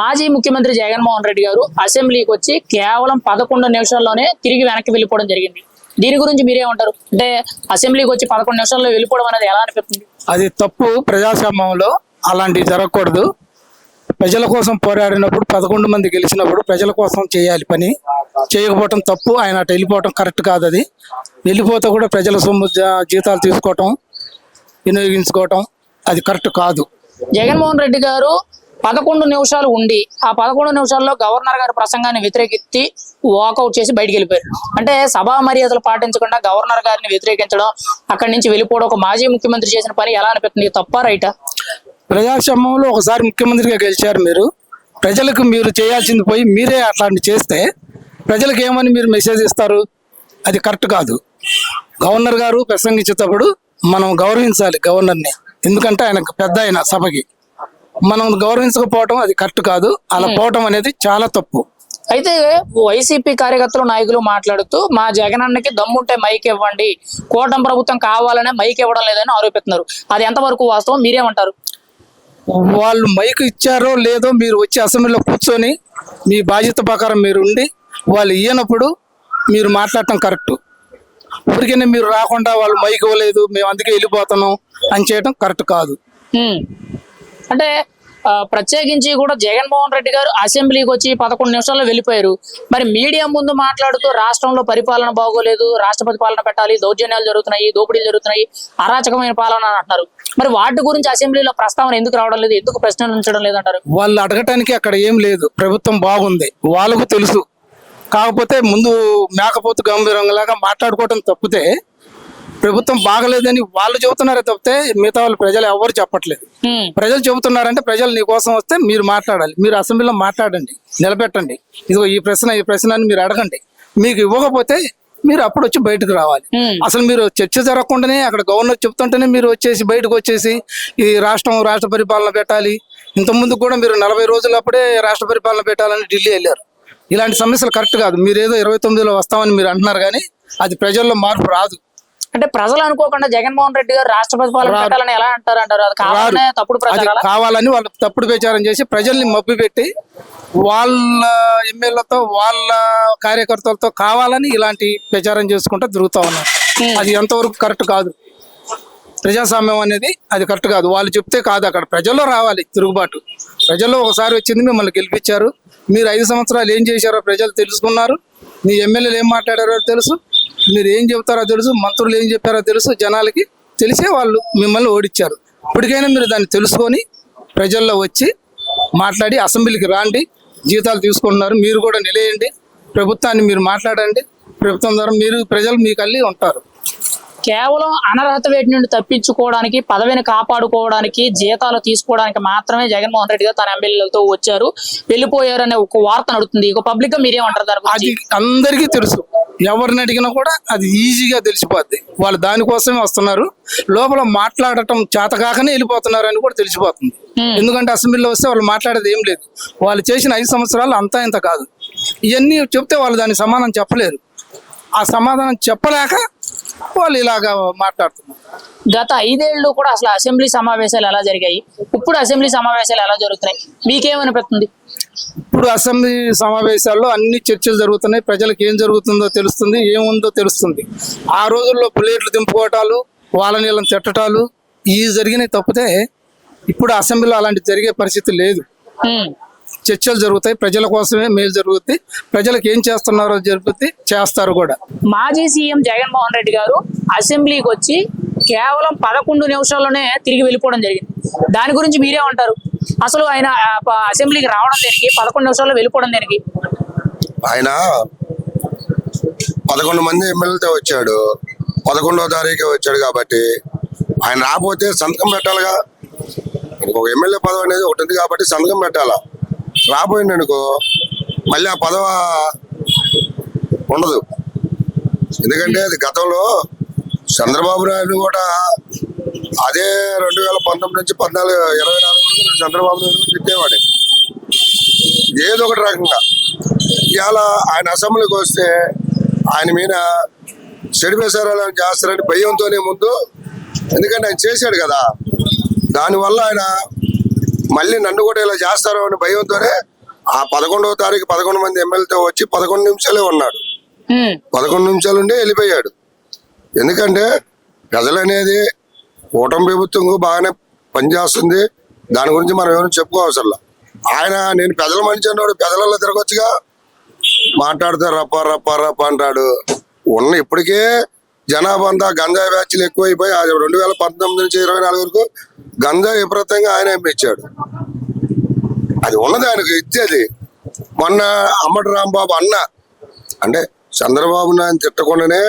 మాజీ ముఖ్యమంత్రి జగన్మోహన్ రెడ్డి గారు అసెంబ్లీకి వచ్చి కేవలం పదకొండు నిమిషాల్లోనే తిరిగి వెనక్కి వెళ్ళిపోవడం జరిగింది. దీని గురించి మీరేమంటారు అంటే అసెంబ్లీకి వచ్చి పదకొండు నిమిషాల్లో వెళ్ళిపోవడం అనేది ఎలా అనిపిస్తుంది? అది తప్పు. ప్రజాస్వామ్యంలో అలాంటివి జరగకూడదు. ప్రజల కోసం పోరాడినప్పుడు పదకొండు మంది గెలిచినప్పుడు ప్రజల కోసం చేయాలి పని. చేయకపోవటం తప్పు. ఆయన అటు వెళ్ళిపోవటం కరెక్ట్ కాదు అది. వెళ్ళిపోతే కూడా ప్రజల సొమ్ము జీతాలు తీసుకోవటం వినియోగించుకోవటం అది కరెక్ట్ కాదు. జగన్మోహన్ రెడ్డి గారు పదకొండు నిమిషాలు ఉండి ఆ పదకొండు నిమిషాల్లో గవర్నర్ గారి ప్రసంగాన్ని వ్యతిరేకించి వాకౌట్ చేసి బయటికి వెళ్ళిపోయారు. అంటే సభా మర్యాదలు పాటించకుండా గవర్నర్ గారిని వ్యతిరేకించడం అక్కడి నుంచి వెళ్ళిపోవడం ఒక మాజీ ముఖ్యమంత్రి చేసిన పని ఎలా అనిపిస్తుంది? తప్ప రైటా ప్రజాక్షేమంలో ఒకసారి ముఖ్యమంత్రిగా గెలిచారు మీరు. ప్రజలకు మీరు చేయాల్సింది పోయి మీరే అట్లాంటి చేస్తే ప్రజలకు ఏమని మీరు మెసేజ్ ఇస్తారు? అది కరెక్ట్ కాదు. గవర్నర్ గారు ప్రసంగించేటప్పుడు మనం గౌరవించాలి గవర్నర్ని. ఎందుకంటే ఆయన పెద్ద ఆయన సభకి. మనం గౌరవించకపోవటం అది కరెక్ట్ కాదు. అలా పోవటం అనేది చాలా తప్పు. అయితే వైసీపీ కార్యకర్తలు నాయకులు మాట్లాడుతూ మా జగనన్నకి దమ్ముంటే మైక్ ఇవ్వండి. కూటమి ప్రభుత్వం కావాలనే మైక్ ఇవ్వడం లేదని ఆరోపిస్తున్నారు. అది ఎంతవరకు వాస్తవం? మీరేమంటారు? వాళ్ళు మైక్ ఇచ్చారో లేదో మీరు వచ్చి అసెంబ్లీలో కూర్చొని మీ బాధ్యత ప్రకారం మీరు ఉండి వాళ్ళు ఇయ్యనప్పుడు మీరు మాట్లాడటం కరెక్ట్. ఊరికనే మీరు రాకుండా వాళ్ళు మైక్ ఇవ్వలేదు మేము అందుకే వెళ్ళిపోతున్నాం అని చేయడం కరెక్ట్ కాదు. అంటే ప్రత్యేకించి కూడా జగన్మోహన్ రెడ్డి గారు అసెంబ్లీకి వచ్చి పదకొండు నిమిషాల్లో వెళ్ళిపోయారు. మరి మీడియా ముందు మాట్లాడుతూ రాష్ట్రంలో పరిపాలన బాగోలేదు రాష్ట్రపతి పాలన పెట్టాలి దౌర్జన్యాలు జరుగుతున్నాయి దోపిడీలు జరుగుతున్నాయి అరాచకమైన పాలన అంటున్నారు. మరి వాటి గురించి అసెంబ్లీలో ప్రస్తావన ఎందుకు రావడం లేదు ఎందుకు ప్రశ్నలు ఉంచడం లేదంటారు? వాళ్ళు అడగటానికి అక్కడ ఏం లేదు. ప్రభుత్వం బాగుంది. వాళ్ళకు తెలుసు. కాకపోతే ముందు మేకపోతు గంభీరంలాగా మాట్లాడుకోవటం తప్పితే ప్రభుత్వం బాగలేదని వాళ్ళు చెబుతున్నారే తప్పితే మిగతా వాళ్ళు ప్రజలు ఎవరు చెప్పట్లేదు. ప్రజలు చెబుతున్నారంటే ప్రజలు నీ కోసం వస్తే మీరు మాట్లాడాలి. మీరు అసెంబ్లీలో మాట్లాడండి నిలబెట్టండి. ఇదిగో ఈ ప్రశ్న ఈ ప్రశ్న అని మీరు అడగండి. మీకు ఇవ్వకపోతే మీరు అప్పుడు వచ్చి బయటకు రావాలి. అసలు మీరు చర్చ జరగకుండానే అక్కడ గవర్నర్ చెప్తుంటేనే మీరు వచ్చేసి బయటకు వచ్చేసి ఈ రాష్ట్రం రాష్ట్ర పరిపాలన పెట్టాలి. ఇంతకుముందు కూడా మీరు నలభై రోజులప్పుడే రాష్ట్ర పరిపాలన పెట్టాలని ఢిల్లీ వెళ్ళారు. ఇలాంటి సమస్యలు కరెక్ట్ కాదు. మీరు ఏదో ఇరవై తొమ్మిదిలో వస్తామని మీరు అంటున్నారు కానీ అది ప్రజల్లో మార్పు రాదు. అంటే ప్రజలు అనుకోకుండా జగన్మోహన్ రెడ్డి గారు రాష్ట్రపతి పాలన రారు. పెట్టాలని ఎలా అంటారు అంటారు అది కావాలనే తప్పుడు ప్రచారాలా? కావాలని వాళ్ళు తప్పుడు ప్రచారం చేసి ప్రజల్ని మబ్బి పెట్టి వాళ్ళ ఎమ్మెల్యేలతో వాళ్ళ కార్యకర్తలతో కావాలని ఇలాంటి ప్రచారం చేసుకుంటూ తిరుగుతా ఉన్నారు. అది ఎంతవరకు కరెక్ట్ కాదు. ప్రజాస్వామ్యం అనేది అది కరెక్ట్ కాదు. వాళ్ళు చెప్తే కాదు అక్కడ. ప్రజల్లో రావాలి తిరుగుబాటు. ప్రజల్లో ఒకసారి వచ్చింది మిమ్మల్ని గెలిపించారు. మీరు ఐదు సంవత్సరాలు ఏం చేశారో ప్రజలు తెలుసుకున్నారు. మీ ఎమ్మెల్యేలు ఏం మాట్లాడారో తెలుసు. మీరు ఏం చెప్తారో తెలుసు మంత్రులు ఏం చెప్పారో తెలుసు జనాలకి తెలిసే వాళ్ళు మిమ్మల్ని ఓడించారు. ఇప్పటికైనా మీరు దాన్ని తెలుసుకొని ప్రజల్లో వచ్చి మాట్లాడి అసెంబ్లీకి రాండి జీతాలు తీసుకుంటున్నారు మీరు కూడా నిలయండి ప్రభుత్వాన్ని మీరు మాట్లాడండి ప్రభుత్వం ద్వారా మీరు ప్రజలు మీకు అల్లి ఉంటారు. కేవలం అనర్హత వేటి నుండి తప్పించుకోవడానికి పదవిని కాపాడుకోవడానికి జీతాలు తీసుకోవడానికి మాత్రమే జగన్మోహన్ రెడ్డి గారు తన ఎమ్మెల్యేలతో వచ్చారు. వెళ్ళిపోయారు అనే ఒక వార్త నడుస్తుంది ఒక పబ్లిక్గా మీరేమంటారు దాని అందరికీ తెలుసు. ఎవరిని అడిగినా కూడా అది ఈజీగా తెలిసిపోద్ది. వాళ్ళు దానికోసమే వస్తున్నారు. లోపల మాట్లాడటం చేతకాకనే వెళ్ళిపోతున్నారు అని కూడా తెలిసిపోతుంది. ఎందుకంటే అసెంబ్లీలో వస్తే వాళ్ళు మాట్లాడేది ఏం లేదు. వాళ్ళు చేసిన ఐదు సంవత్సరాలు అంతా ఇంత కాదు. ఇవన్నీ చెప్తే వాళ్ళు దానికి సమాధానం చెప్పలేరు. ఆ సమాధానం చెప్పలేక వాళ్ళు ఇలాగా మాట్లాడుతున్నారు. గత ఐదేళ్ళు కూడా అసలు అసెంబ్లీ సమావేశాలు ఎలా జరిగాయి? ఇప్పుడు అసెంబ్లీ సమావేశాలు ఎలా జరుగుతున్నాయి? మీకేమనిపిస్తుంది? ఇప్పుడు అసెంబ్లీ సమావేశాల్లో అన్ని చర్చలు జరుగుతున్నాయి. ప్రజలకు ఏం జరుగుతుందో తెలుస్తుంది ఏముందో తెలుస్తుంది. ఆ రోజుల్లో ప్లేట్లు దింపుకోవటాలు వాళ్ళ నీళ్ళని తిట్టటాలు ఇవి జరిగినాయి తప్పితే ఇప్పుడు అసెంబ్లీలో అలాంటి జరిగే పరిస్థితి లేదు. చర్చలు జరుగుతాయి ప్రజల కోసమే మేలు జరుగుద్ది. ప్రజలకు ఏం చేస్తున్నారో జరుగుద్ది చేస్తారు కూడా. మాజీ సీఎం జగన్మోహన్ రెడ్డి గారు అసెంబ్లీకి వచ్చి కేవలం పదకొండు నిమిషాల్లోనే తిరిగి వెళ్ళిపోవడం జరిగింది. దాని గురించి మీరేమంటారు? అసలు ఆయన అసెంబ్లీకి రావడం దేనికి? పదకొండు నిమిషాల్లో వెళ్ళిపోవడం దేనికి? ఆయన పదకొండు మంది ఎమ్మెల్యేతో వచ్చాడు. పదకొండో తారీఖు వచ్చాడు కాబట్టి ఆయన రాకపోతే సంతకం పెట్టాలిగా. ఒక ఎమ్మెల్యే పదవి అనేది ఒకటి ఉంది కాబట్టి సంతకం పెట్టాలా? రాబోయింది అనుకో మళ్ళీ ఆ పదవ ఉండదు. ఎందుకంటే అది గతంలో చంద్రబాబు నాయుడు కూడా అదే రెండు వేల పంతొమ్మిది నుంచి పద్నాలుగు ఇరవై నాలుగు చంద్రబాబు నాయుడు తిట్టేవాడే ఏదో ఒకటి రకంగా. ఇవాళ ఆయన అసెంబ్లీకి వస్తే ఆయన మీద చెడు ప్రసారాలు చేస్తారని భయంతోనే ముందు ఎందుకంటే ఆయన చేశాడు కదా. దానివల్ల ఆయన మళ్ళీ నన్ను కూడా ఇలా చేస్తారు అనే భయంతోనే ఆ పదకొండవ తారీఖు పదకొండు మంది ఎమ్మెల్యేతో వచ్చి పదకొండు నిమిషాలే ఉన్నాడు. పదకొండు నిమిషాలు ఉండి వెళ్ళిపోయాడు. ఎందుకంటే ప్రజలు అనేది కూటమి ప్రభుత్వం బాగానే పనిచేస్తుంది. దాని గురించి మనం ఏమైనా చెప్పుకోవసరం ఆయన నేను పెదల మనిషి అన్నాడు పెదలలో తిరగొచ్చుగా. మాట్లాడితే రప్ప రప్ప రప్ప అంటాడు. ఉన్న ఇప్పటికే జనాభా అంతా గంజాయి బ్యాచ్లు ఎక్కువైపోయి అది రెండు వేల పంతొమ్మిది నుంచి ఇరవై నాలుగు వరకు గంజాయి విపరీతంగా ఆయన ఇచ్చాడు అది ఉన్నది ఆయనకు ఇచ్చేది. మొన్న అమ్మటి రాంబాబు అన్న అంటే చంద్రబాబు నాయని తిట్టకుండానే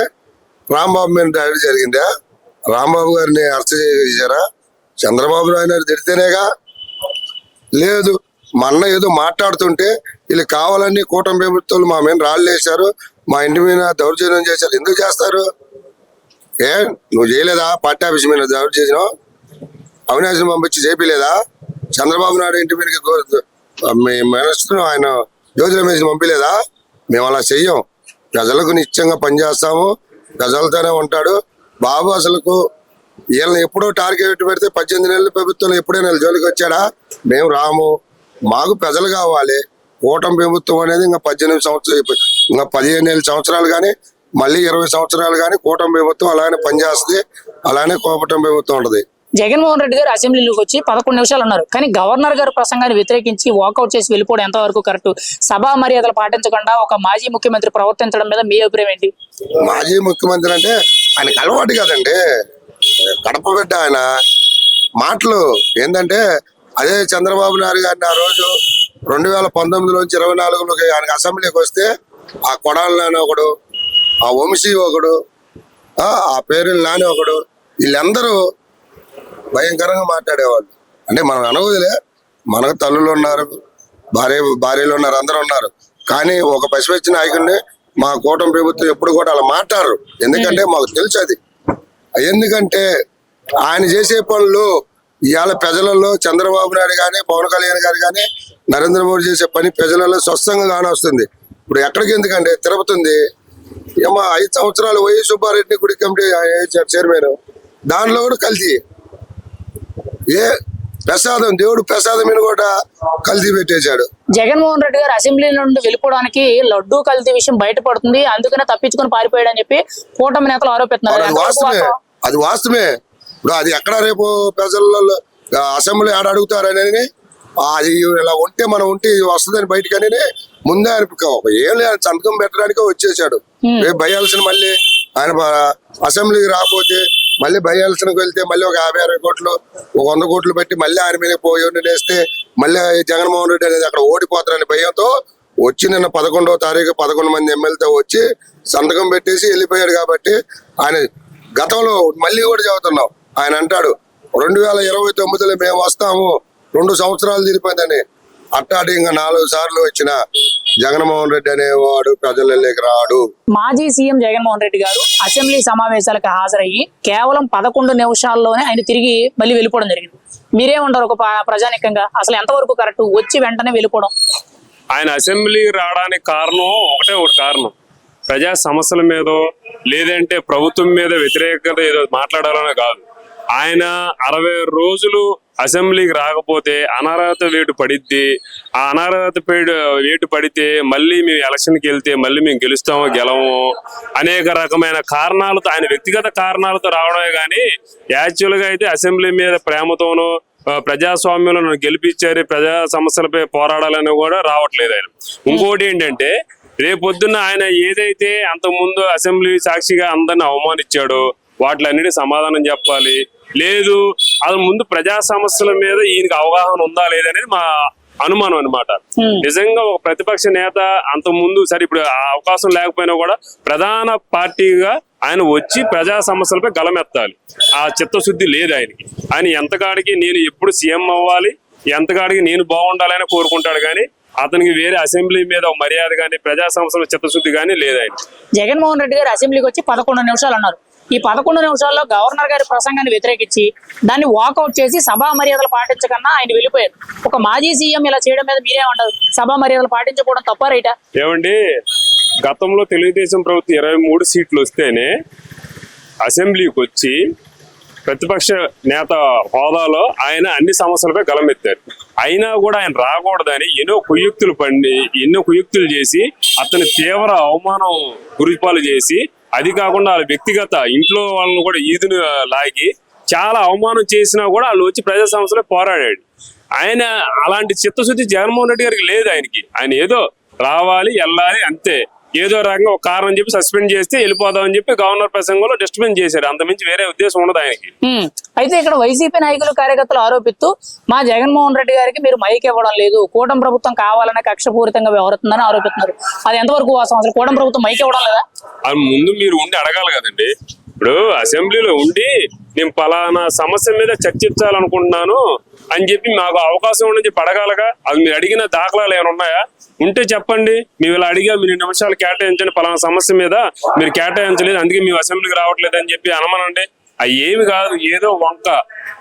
రాంబాబు మీద డైరీ జరిగిందా? రాంబాబు గారిని అరెస్ట్ చేశారా? చంద్రబాబు నాయుడు గారు తిడితేనేగా? లేదు. మా అన్న ఏదో మాట్లాడుతుంటే వీళ్ళు కావాలని కూటమి ప్రభుత్వాలు మా మీద రాళ్ళు వేశారు మా ఇంటి మీద దౌర్జన్యం చేశారు. ఎందుకు చేస్తారు? ఏ? నువ్వు చేయలేదా? పార్టీ ఆఫీస్ మీద దౌర్జన్యం అవినాశం పంపించి చేపిలేదా? చంద్రబాబు నాయుడు ఇంటి మీదకి మీ మినిస్టర్ ఆయన జ్యోతి మీద పంపించలేదా మేము అలా చెయ్యం. ప్రజలకు నిత్యంగా పనిచేస్తాము. ప్రజలతోనే ఉంటాడు. బాబు అసలుకు వీళ్ళని ఎప్పుడో టార్గెట్ పెడితే పద్దెనిమిది నెలల ప్రభుత్వం ఎప్పుడైనా జోలికి వచ్చాడా? మేము రాము. మాకు ప్రజలు కావాలి. కూటమి ప్రభుత్వం అనేది ఇంకా పద్దెనిమిది సంవత్సరాలు ఇంకా పదిహేను ఏళ్ళ సంవత్సరాలు కానీ మళ్ళీ ఇరవై సంవత్సరాలు కానీ కూటమి ప్రభుత్వం అలానే పనిచేస్తుంది. అలానే కూటమి ప్రభుత్వం ఉంటది. జగన్మోహన్ రెడ్డి గారు అసెంబ్లీలోకి వచ్చి పదకొండు నిమిషాలు ఉన్నారు. కానీ గవర్నర్ గారి ప్రసంగాన్ని వ్యతిరేకించి వాకౌట్ చేసి వెళ్ళిపోవడం ఎంతవరకు కరెక్ట్? సభా మర్యాదలు పాటించకుండా ఒక మాజీ ముఖ్యమంత్రి ప్రవర్తించడం మీద మీ అభిప్రాయం ఏంటి? మాజీ ముఖ్యమంత్రి అంటే ఆయనకు అలవాటు కదండి. కడప బిడ్డ ఆయన. మాటలు ఏంటంటే అదే చంద్రబాబు నాయుడు గారిని ఆ రోజు రెండు వేల పంతొమ్మిదిలోంచి ఇరవై నాలుగులోకి ఆయనకి అసెంబ్లీకి వస్తే ఆ కొడాలి నాని ఒకడు ఆ వంశీ ఒకడు ఆ ఆ పేరు నాని ఒకడు వీళ్ళందరూ భయంకరంగా మాట్లాడేవాళ్ళు. అంటే మనం అనవదులే మనకు తల్లులు ఉన్నారు భార్య భార్యలు ఉన్నారు అందరూ ఉన్నారు. కానీ ఒక పసివచ్చిన నాయకుడిని మా కూటమి ప్రభుత్వం ఎప్పుడు కూడా అలా మాట్లాడరు. ఎందుకంటే మాకు తెలుసు అది. ఎందుకంటే ఆయన చేసే పనులు ఇవాళ ప్రజలలో చంద్రబాబు నాయుడు కానీ పవన్ కళ్యాణ్ గారు కానీ నరేంద్ర మోడీ చేసే పని ప్రజలలో స్వచ్ఛంగా కానొస్తుంది ఇప్పుడు ఎక్కడికి ఎందుకంటే తిరుపతి ఉంది ఏమో ఐదు సంవత్సరాలు వైఎస్ సుబ్బారెడ్డి గుడి కమిటీ చైర్మన్. దానిలో కూడా కలిసి ఏ ప్రసాదం దేవుడు ప్రసాదం మీద కూడా కల్తీ పెట్టేశాడు. జగన్మోహన్ రెడ్డి గారు అసెంబ్లీ నుండి వెళ్ళిపోవడానికి లడ్డూ కల్తీ విషయం బయటపడుతుంది. అందుకనే తప్పించుకొని పారిపోయాడు అని చెప్పి కూటమి నేతలు ఆరోపిస్తున్నారు. అది వాస్తవమే. వాస్తవం? అది వాస్తవమే. ఇప్పుడు అది ఎక్కడ రేపు ప్రజలలో అసెంబ్లీ ఆడ అడుగుతారని అది ఇలా ఉంటే మనం ఉంటే ఇది వస్తుందని బయటకని ముందే ఆయన ఏం లేదు సంతకం పెట్టడానికే వచ్చేసాడు. రేపు భయాల్సిన మళ్ళీ ఆయన అసెంబ్లీకి రాకపోతే మళ్ళీ భయాల్సినకి వెళ్తే మళ్ళీ ఒక యాభై అరవై కోట్లు ఒక వంద కోట్లు పెట్టి మళ్ళీ ఆయన మీద పోయి వేస్తే మళ్ళీ జగన్మోహన్ రెడ్డి అనేది అక్కడ ఓడిపోతారని భయంతో వచ్చి నిన్న పదకొండవ తారీఖు పదకొండు మంది ఎమ్మెల్యేతో వచ్చి సంతకం పెట్టేసి వెళ్ళిపోయాడు కాబట్టి ఆయన గతంలో మళ్ళీ కూడా చదువుతున్నాం. ఆయన అంటాడు రెండు వేల ఇరవై తొమ్మిదిలో మేము వస్తాము రెండు సంవత్సరాలు తిరిపోయిందని అట్టాటి ఇంకా నాలుగు సార్లు వచ్చిన జగన్మోహన్ రెడ్డి అనేవాడు ప్రజలలోకి రాడు. మాజీ సీఎం జగన్మోహన్ రెడ్డి గారు అసెంబ్లీ సమావేశాలకు హాజరయ్యి కేవలం పదకొండు నిమిషాల్లోనే ఆయన తిరిగి మళ్ళీ వెళ్ళిపోవడం జరిగింది. మీరేమంటారు ఒక ప్ర- ప్రజానికంగా. అసలు ఎంతవరకు కరెక్ట్? వచ్చి వెంటనే వెళ్ళిపోవడం. ఆయన అసెంబ్లీ రావడానికి కారణం ఒకటే ఒకటి కారణం. ప్రజా సమస్యల మీదో లేదంటే ప్రభుత్వం మీద వ్యతిరేకత ఏదో మాట్లాడాలనే కాదు. ఆయన అరవై రోజులు అసెంబ్లీకి రాకపోతే అనర్హత వేటు పడిద్ది. ఆ అనర్హత పేడు వేటు పడితే మళ్ళీ మేము ఎలక్షన్కి వెళ్తే మళ్ళీ మేము గెలుస్తామో గెలవము అనేక రకమైన కారణాలతో ఆయన వ్యక్తిగత కారణాలతో రావడమే కానీ యాక్చువల్గా అయితే అసెంబ్లీ మీద ప్రేమతోనూ ప్రజాస్వామ్యంలో నన్ను గెలిపించారు ప్రజా సమస్యలపై పోరాడాలని కూడా రావట్లేదు ఆయన. ఇంకోటి ఏంటంటే రేపొద్దున్న ఆయన ఏదైతే అంతకుముందు అసెంబ్లీ సాక్షిగా అందరిని అవమానించాడో వాటిలన్నిటి సమాధానం చెప్పాలి. లేదు అది ముందు ప్రజా సమస్యల మీద ఈయనకి అవగాహన ఉందా లేదనేది మా అనుమానం అన్నమాట. నిజంగా ఒక ప్రతిపక్ష నేత అంత ముందు సరే ఇప్పుడు అవకాశం లేకపోయినా కూడా ప్రధాన పార్టీగా ఆయన వచ్చి ప్రజా సమస్యలపై గలమెత్తాలి. ఆ చిత్తశుద్ధి లేదు ఆయనకి. ఆయన ఎంతకాడికి నేను ఎప్పుడు సీఎం అవ్వాలి ఎంతకాడికి నేను బాగుండాలని కోరుకుంటాడు కానీ అతనికి వేరే అసెంబ్లీ మీద మర్యాద కానీ ప్రజా సమస్యల చిత్తశుద్ధి కానీ లేదు ఆయన జగన్మోహన్ రెడ్డి గారు అసెంబ్లీకి వచ్చి పదకొండు నిమిషాలు అన్నారు. ఈ పదకొండు నిమిషాల్లో గవర్నర్ గారి ప్రసంగాన్ని వ్యతిరేకించి దాన్ని వాకౌట్ చేసి సభా మర్యాదలు పాటించకన్నా ఆయన వెళ్ళిపోయారు. ఒక మాజీ సీఎం ఇలా చేయడం మీద మీరేమంటారు సభా మర్యాదలు పాటించకపోవడం తప్ప రైటా? ఏమండి గతంలో తెలుగుదేశం ప్రభుత్వం ఇరవై మూడు సీట్లు వస్తేనే అసెంబ్లీకి వచ్చి ప్రతిపక్ష నేత హోదాలో ఆయన అన్ని సమస్యలపై గలమెత్తారు. అయినా కూడా ఆయన రాకూడదని ఎన్నో కుయుక్తులు పండి ఎన్నో కుయుక్తులు చేసి అతని తీవ్ర అవమానం గురిపాలు చేసి అది కాకుండా వాళ్ళ వ్యక్తిగత ఇంట్లో వాళ్ళని కూడా ఈదును లాగి చాలా అవమానం చేసినా కూడా వాళ్ళు వచ్చి ప్రజా సమస్యలో పోరాడాడు. ఆయన అలాంటి చిత్తశుద్ధి జగన్మోహన్ రెడ్డి గారికి లేదు ఆయనకి. ఆయన ఏదో రావాలి వెళ్ళాలి అంతే. ఏదో రకంగా ఒక కారణం చెప్పి సస్పెండ్ చేస్తే వెళ్ళిపోదామని చెప్పి గవర్నర్ ప్రసంగంలో డిస్టర్బెన్స్ చేశారు. అంతమించి వేరే ఉద్దేశం ఉండదు ఆయనకి. అయితే ఇక్కడ వైసీపీ నాయకులు కార్యకర్తలు ఆరోపిస్తూ మా జగన్మోహన్ రెడ్డి గారికి మీరు మైక్ ఇవ్వడం లేదు. కూటమి ప్రభుత్వం కావాలనే కక్షపూరితంగా వ్యవహరిస్తుందని ఆరోపిస్తున్నారు. అది ఎంతవరకు వాస్తవం? అసలు కూటమి ప్రభుత్వం మైక్ ఇవ్వడం లేదా? అది ముందు మీరు ఉండి అడగాలి కదండి. ఇప్పుడు అసెంబ్లీలో ఉండి నేను పలానా సమస్య మీద చర్చించాలనుకుంటున్నాను అని చెప్పి మాకు అవకాశం ఉండని పడగలగా అది మీరు అడిగిన దాఖలాలు ఏమైనా ఉన్నాయా? ఉంటే చెప్పండి. మేము ఇలా అడిగా మీరు నిమిషాలు కేటాయించండి పలానా సమస్య మీద. మీరు కేటాయించలేదు అందుకే మేము అసెంబ్లీకి రావట్లేదు అని చెప్పి అనమనండి. అవి ఏమి కాదు ఏదో వంక.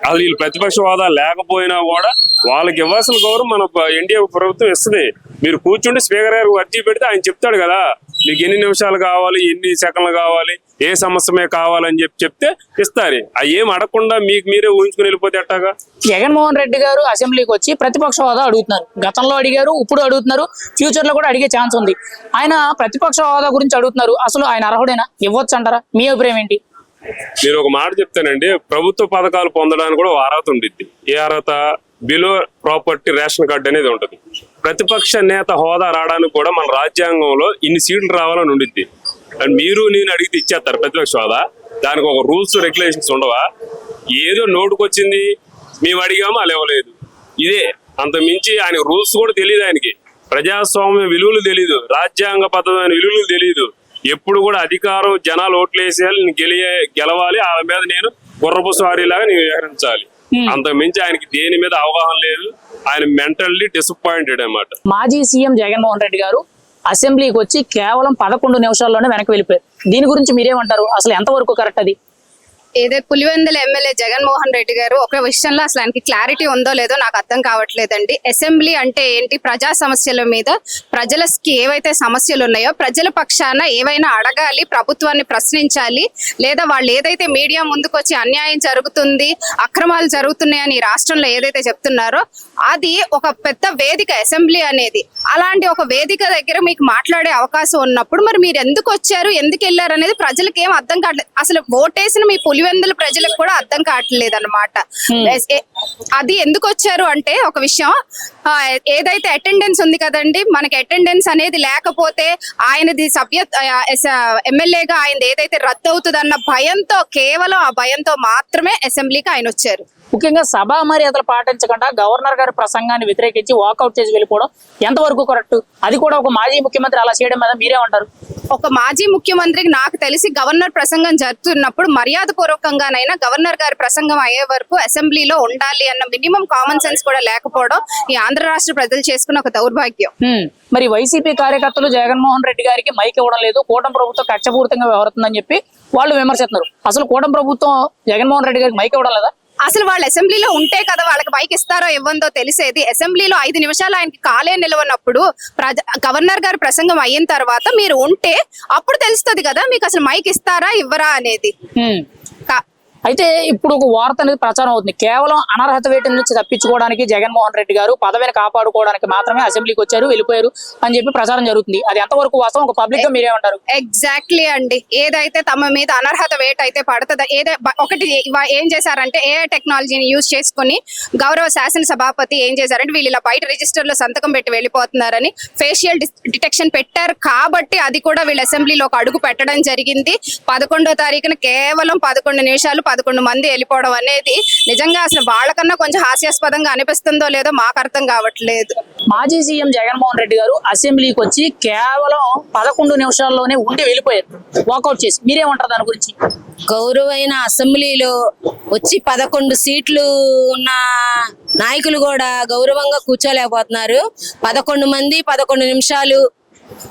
అసలు వీళ్ళు ప్రతిపక్ష హోదా లేకపోయినా కూడా వాళ్ళకి ఇవ్వాల్సిన గౌరవం మన ఎన్డీఏ ప్రభుత్వం ఇస్తుంది. మీరు కూర్చుంటే స్పీకర్ గారు అర్జీ పెడితే ఆయన చెప్తాడు కదా. మీకు ఎన్ని నిమిషాలు కావాలి ఎన్ని సెకండ్లు కావాలి ఏ సమస్య మీద కావాలని చెప్పి చెప్తే ఇస్తారు. అవి ఏం అడగకుండా మీకు మీరే ఊహించుకుని వెళ్ళిపోతే ఎట్టాగా? జగన్మోహన్ రెడ్డి గారు అసెంబ్లీకి వచ్చి ప్రతిపక్ష హోదా అడుగుతున్నారు. గతంలో అడిగారు ఇప్పుడు అడుగుతున్నారు ఫ్యూచర్లో కూడా అడిగే ఛాన్స్ ఉంది. ఆయన ప్రతిపక్ష హోదా గురించి అడుగుతున్నారు. అసలు ఆయన అర్హుడేనా? ఇవ్వచ్చు అంటారా మీ అభిప్రాయం ఏంటి? మీరు ఒక మాట చెప్తానండి. ప్రభుత్వ పథకాలు పొందడానికి కూడా ఒక అర్హత ఉండిద్ది. ఏ అర్హత? బిలో ప్రాపర్టీ రేషన్ కార్డు అనేది ఉంటుంది. ప్రతిపక్ష నేత హోదా రావడానికి కూడా మన రాజ్యాంగంలో ఇన్ని సీట్లు రావాలని ఉండిద్ది. అండ్ మీరు నేను అడిగితే ఇచ్చేస్తారు ప్రతిపక్ష హోదా. దానికి ఒక రూల్స్ రెగ్యులేషన్స్ ఉండవా? ఏదో నోటుకొచ్చింది మేము అడిగాము? అలా ఇవ్వలేదు. ఇదే అంత మించి ఆయన రూల్స్ కూడా తెలియదు ఆయనకి. ప్రజాస్వామ్య విలువలు తెలియదు రాజ్యాంగ పద్ధమైన విలువలు తెలియదు ఎప్పుడు కూడా అధికారం జనాలు ఓట్లు వేసేయాలి నేను గెలియ గెలవాలి వాళ్ళ మీద నేను గుర్రపు స్వారీలాగా నేను వ్యవహరించాలి. అంత మించి ఆయనకి దేని మీద అవగాహన లేదు. ఆయన మెంటల్లీ డిసప్పాయింటెడ్ అన్నమాట. మాజీ సీఎం జగన్మోహన్ రెడ్డి గారు అసెంబ్లీకి వచ్చి కేవలం పదకొండు నిమిషాల్లోనే వెనక్కి వెళ్ళిపోయారు. దీని గురించి మీరేమంటారు? అసలు ఎంతవరకు కరెక్ట్ అది? ఏదే పులివెందుల ఎమ్మెల్యే జగన్మోహన్ రెడ్డి గారు ఒక విషయంలో అసలు ఆయనకి క్లారిటీ ఉందో లేదో నాకు అర్థం కావట్లేదండి. అసెంబ్లీ అంటే ఏంటి? ప్రజా సమస్యల మీద ప్రజలకి ఏవైతే సమస్యలు ఉన్నాయో ప్రజల పక్షాన ఏవైనా అడగాలి ప్రభుత్వాన్ని ప్రశ్నించాలి లేదా వాళ్ళు ఏదైతే మీడియా ముందుకొచ్చి అన్యాయం జరుగుతుంది అక్రమాలు జరుగుతున్నాయని ఈ రాష్ట్రంలో ఏదైతే చెప్తున్నారో అది ఒక పెద్ద వేదిక అసెంబ్లీ అనేది. అలాంటి ఒక వేదిక దగ్గర మీకు మాట్లాడే అవకాశం ఉన్నప్పుడు మరి మీరు ఎందుకు వచ్చారు ఎందుకు వెళ్ళారు అనేది ప్రజలకు ఏం అర్థం కావట్లేదు. అసలు ఓటేసిన మీ పులివెందుల ప్రజలకు కూడా అర్థం కావట్లేదు అనమాట అది ఎందుకు వచ్చారు అంటే ఒక విషయం ఏదైతే అటెండెన్స్ ఉంది కదండి మనకి అటెండెన్స్ అనేది లేకపోతే ఆయనది సభ్య ఎమ్మెల్యేగా ఆయనది ఏదైతే రద్దు అవుతుంది అన్న భయంతో కేవలం ఆ భయంతో మాత్రమే అసెంబ్లీకి ఆయన వచ్చారు. ముఖ్యంగా సభా మర్యాదలు పాటించకుండా గవర్నర్ గారి ప్రసంగాన్ని వ్యతిరేకించి వాకౌట్ చేసి వెళ్ళిపోవడం ఎంతవరకు కరెక్ట్ అది కూడా ఒక మాజీ ముఖ్యమంత్రి అలా చేయడం మీద మీరేమంటారు ఒక మాజీ ముఖ్యమంత్రికి నాకు తెలిసి గవర్నర్ ప్రసంగం జరుగుతున్నప్పుడు మర్యాద పూర్వకంగానైనా గవర్నర్ గారి ప్రసంగం అయ్యే వరకు అసెంబ్లీలో ఉండాలి అన్న మినిమం కామన్ సెన్స్ కూడా లేకపోవడం ఈ ఆంధ్ర రాష్ట్ర ప్రజలు చేసుకున్న ఒక దౌర్భాగ్యం. మరి వైసీపీ కార్యకర్తలు జగన్మోహన్ రెడ్డి గారికి మైక్ ఇవ్వడం లేదు కూటమి ప్రభుత్వం కక్షపూరితంగా వ్యవహరిస్తుందని చెప్పి వాళ్ళు విమర్శిస్తున్నారు. అసలు కూటమి ప్రభుత్వం జగన్మోహన్ రెడ్డి గారికి మైక్ ఇవ్వడం లేదా? అసలు వాళ్ళు అసెంబ్లీలో ఉంటే కదా వాళ్ళకి బైక్ ఇస్తారో ఇవ్వందో తెలిసేది. అసెంబ్లీలో ఐదు నిమిషాలు ఆయనకి కాలే నిలవనప్పుడు ప్రజ గవర్నర్ గారి ప్రసంగం అయిన తర్వాత మీరు ఉంటే అప్పుడు తెలుస్తుంది కదా మీకు అసలు మైక్ ఇస్తారా ఇవ్వరా అనేది. అయితే ఇప్పుడు ఒక వార్త అనేది ప్రచారం అవుతుంది. కేవలం అనర్హత వేటి నుంచి తప్పించుకోవడానికి జగన్మోహన్ రెడ్డి గారు పదవిని కాపాడుకోవడానికి మాత్రమే అసెంబ్లీకి వచ్చారు వెళ్ళిపోయారు అని చెప్పి ప్రచారం జరుగుతుంది. అది ఎంతవరకు వాస్తవం? ఒక పబ్లిక్గా మీరేమంటారు? ఎగ్జాక్ట్లీ అండి. ఏదైతే తమ మీద అనర్హత వేట్ అయితే పడుతుందో ఏదో ఒకటి ఏం చేశారంటే ఏ టెక్నాలజీని యూజ్ చేసుకుని గౌరవ శాసన సభాపతి ఏం చేశారంటే వీళ్ళు ఇలా బయట రిజిస్టర్లో సంతకం పెట్టి వెళ్ళిపోతున్నారని ఫేషియల్ డిటెక్షన్ పెట్టారు. కాబట్టి అది కూడా వీళ్ళు అసెంబ్లీలో ఒక అడుగు పెట్టడం జరిగింది. పదకొండో తారీఖున కేవలం పదకొండు నిమిషాలు పదకొండు మంది వెళ్ళిపోవడం అనేది నిజంగా అసలు వాళ్ళకన్నా కొంచెం హాస్యాస్పదంగా అనిపిస్తుందో లేదో మాకు అర్థం కావట్లేదు. మాజీ సీఎం జగన్మోహన్ రెడ్డి గారు అసెంబ్లీకి వచ్చి కేవలం పదకొండు నిమిషాల్లోనే ఉండి వెళ్ళిపోయారు. వాకౌట్ చేసి. మీరేమంటారు దాని గురించి? గౌరవైన అసెంబ్లీలో వచ్చి పదకొండు సీట్లు ఉన్న నాయకులు కూడా గౌరవంగా కూర్చోలేకపోతున్నారు. పదకొండు మంది పదకొండు నిమిషాలు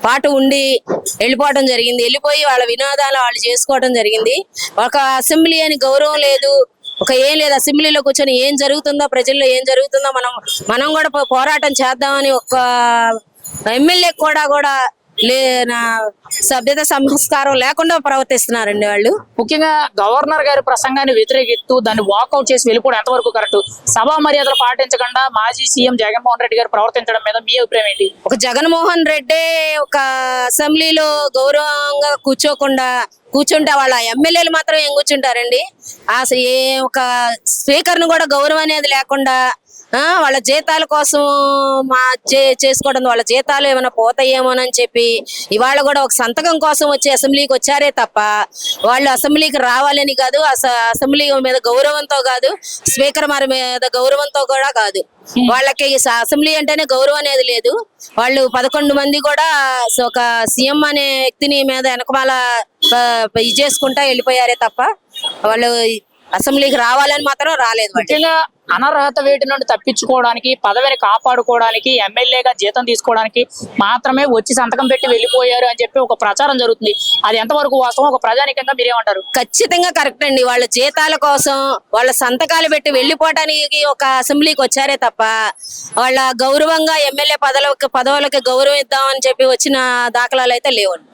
పాటు ఉండి వెళ్ళిపోవడం జరిగింది. వెళ్ళిపోయి వాళ్ళ వినోదాలు వాళ్ళు చేసుకోవడం జరిగింది. ఒక అసెంబ్లీ అని గౌరవం లేదు. ఒక ఏం లేదు. అసెంబ్లీలో కూర్చొని ఏం జరుగుతుందో ప్రజల్లో ఏం జరుగుతుందో మనం మనం కూడా పోరాటం చేద్దామని ఒక ఎమ్మెల్యే కూడా కూడా లే నా సభ్యత సంస్కారం లేకుండా ప్రవర్తిస్తున్నారండి వాళ్ళు. ముఖ్యంగా గవర్నర్ గారి ప్రసంగాన్ని వ్యతిరేకిస్తూ దాన్ని వాకౌట్ చేసి వెళ్ళిపోవడం ఎంతవరకు కరెక్ట్ సభా మర్యాదలు పాటించకుండా మాజీ సీఎం జగన్మోహన్ రెడ్డి గారు ప్రవర్తించడం మీద మీ అభిప్రాయం ఏంటి? ఒక జగన్మోహన్ రెడ్డి ఒక అసెంబ్లీలో గౌరవంగా కూర్చోకుండా కూర్చుంటే వాళ్ళ ఎమ్మెల్యేలు మాత్రం ఏం కూర్చుంటారండి? అసలు ఏ ఒక స్పీకర్ను కూడా గౌరవం అనేది లేకుండా ఆ వాళ్ళ జీతాల కోసం మా చే- చేసుకోవడం వాళ్ళ జీతాలు ఏమైనా పోతాయేమోనని చెప్పి ఇవాళ కూడా ఒక సంతకం కోసం వచ్చి అసెంబ్లీకి వచ్చారే తప్ప వాళ్ళు అసెంబ్లీకి రావాలని కాదు అసెంబ్లీ మీద గౌరవంతో కాదు స్పీకర్ మరి మీద గౌరవంతో కూడా కాదు. వాళ్ళకి అసెంబ్లీ అంటేనే గౌరవం అనేది లేదు. వాళ్ళు పదకొండు మంది కూడా ఒక సీఎం అనే వ్యక్తిని మీద వెనకమాల ఇది చేసుకుంటా వెళ్ళిపోయారే తప్ప వాళ్ళు అసెంబ్లీకి రావాలని మాత్రం రాలేదు వాళ్ళు. అనర్హత వేటి నుండి తప్పించుకోవడానికి పదవిని కాపాడుకోవడానికి ఎమ్మెల్యేగా జీతం తీసుకోవడానికి మాత్రమే వచ్చి సంతకం పెట్టి వెళ్ళిపోయారు అని చెప్పి ఒక ప్రచారం జరుగుతుంది. అది ఎంతవరకు వాస్తవం? ఒక ప్రజానికంగా మీరేమంటారు? ఖచ్చితంగా కరెక్ట్ అండి. వాళ్ళ జీతాల కోసం వాళ్ళ సంతకాలు పెట్టి వెళ్ళిపోవడానికి ఒక అసెంబ్లీకి వచ్చారే తప్ప వాళ్ళ గౌరవంగా ఎమ్మెల్యే పదవులకు పదవులకి గౌరవం ఇద్దామని చెప్పి వచ్చిన దాఖలాలు అయితే లేవండి.